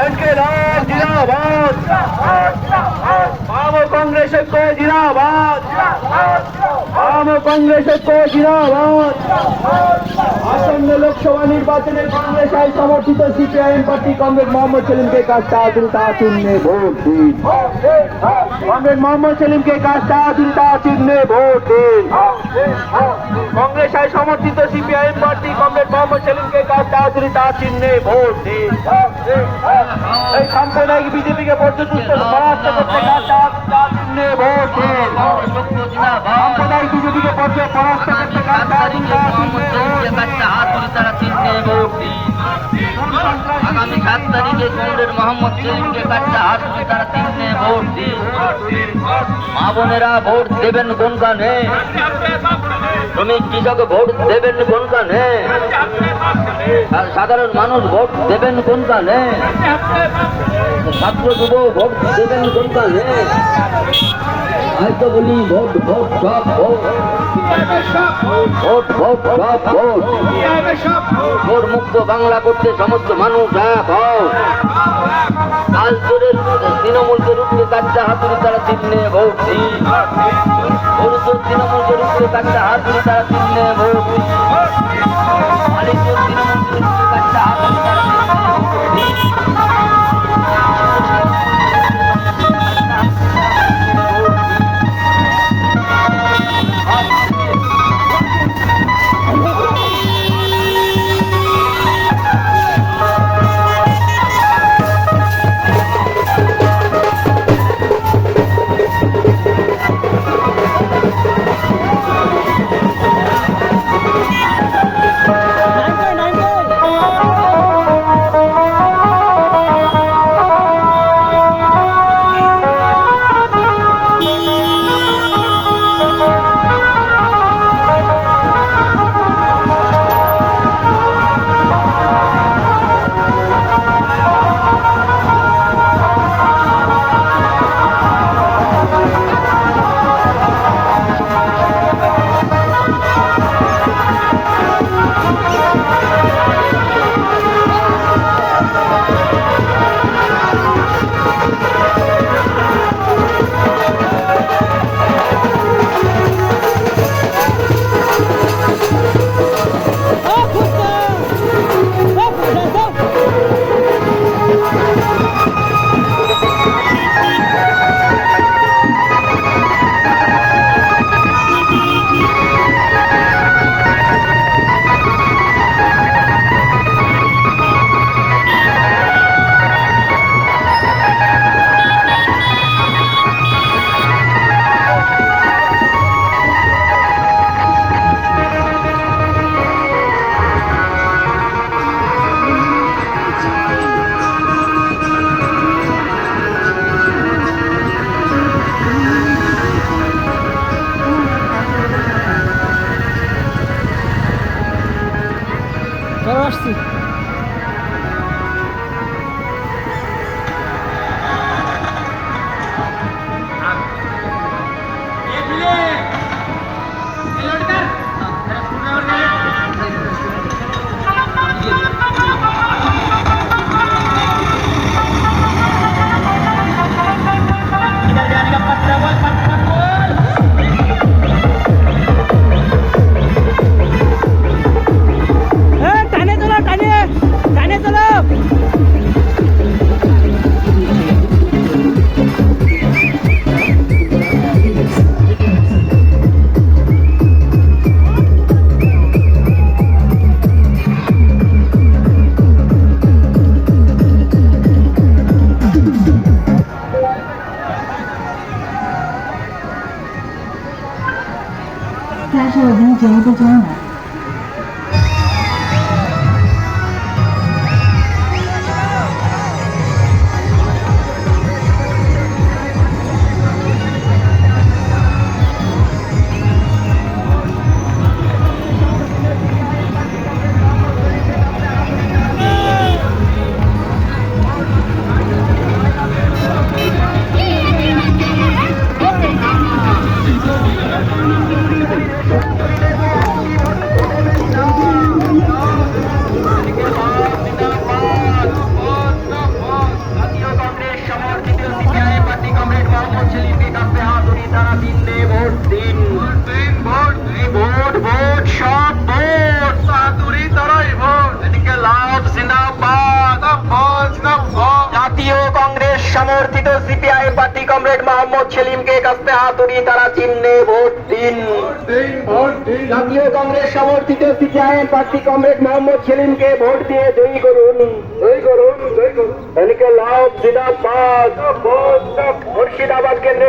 আজকে রাজ জিরাবাদ বাম কংগ্রেস কো জিরাবাদ বাম কংগ্রেস কো জিরাবাদ আসন্ন লোকসভা নির্বাচনে কংগ্রেস আই সমর্থিত সিপিআইএম পার্টি কংগ্রেস মোহাম্মদ সেলিমকে কাজ তাড়াতাড়ি ভোট দিন। কংগ্রেস মোহাম্মদ সেলিমকে কাজটা আদুলতা চিহ্নে ভোট দিন। কংগ্রেস আই সমর্থিত সিপিআইএম পার্টি কংগ্রেস মোহাম্মদ সেলিমকে কাজটা আদুলতা চিহ্নে ভোট দিন। এই সাম্প্রদায়িক বিজেপিকে পর্যটুষ্ট পরাস্ত করতে কাজটা চিহ্নে ভোট দিন। সাম্প্রদায়িক বিজেপিকে পর্য- পরাস্ত করতে কাজটা চিহ্নে ভোট দিন। আগামী সাত তারিখে কংগ্রেস মোহাম্মদ সেলিমকে কাটতে তুলে তারা চিহ্নে ভোট দিন মা বোনেরা ভোট দেবেন কোন কানে? শ্রমিক কৃষক, ভোট দেবেন কোন কানে? সাধারণ মানুষ, ভোট দেবেন কোন কানে? ছাত্র যুব, ভোট দেবেন কোন কানে? হয়তো বলি, ভোট ভোট, সব ভোট। ভোট ভোট, সব ভোট। ভোট মুক্ত বাংলা করতে সমস্ত মানুষ এক হও চোরের তৃণমূলকে রুখতে কাটতে হাতুড়ি তারা ভোট। দিন গরুচোর তৃণমূলকে রুখতে কাটতে 我给你一个这样 সমর্থিত সিপিআই পার্টি কমরেড মোহাম্মদ সেলিমকে কাছে হাতুড়ি তারা চিহ্নে ভোট দিন। জাতীয় কংগ্রেস সমর্থিত সিপিআই পার্টি কমরেড মোহাম্মদ সেলিমকে ভোট দিয়ে জয়ী করুন। জয়ী করুন জয়ী করুন। এদিকে লাভ জিদাবাদ, মুর্শিদাবাদ কেন্দ্রে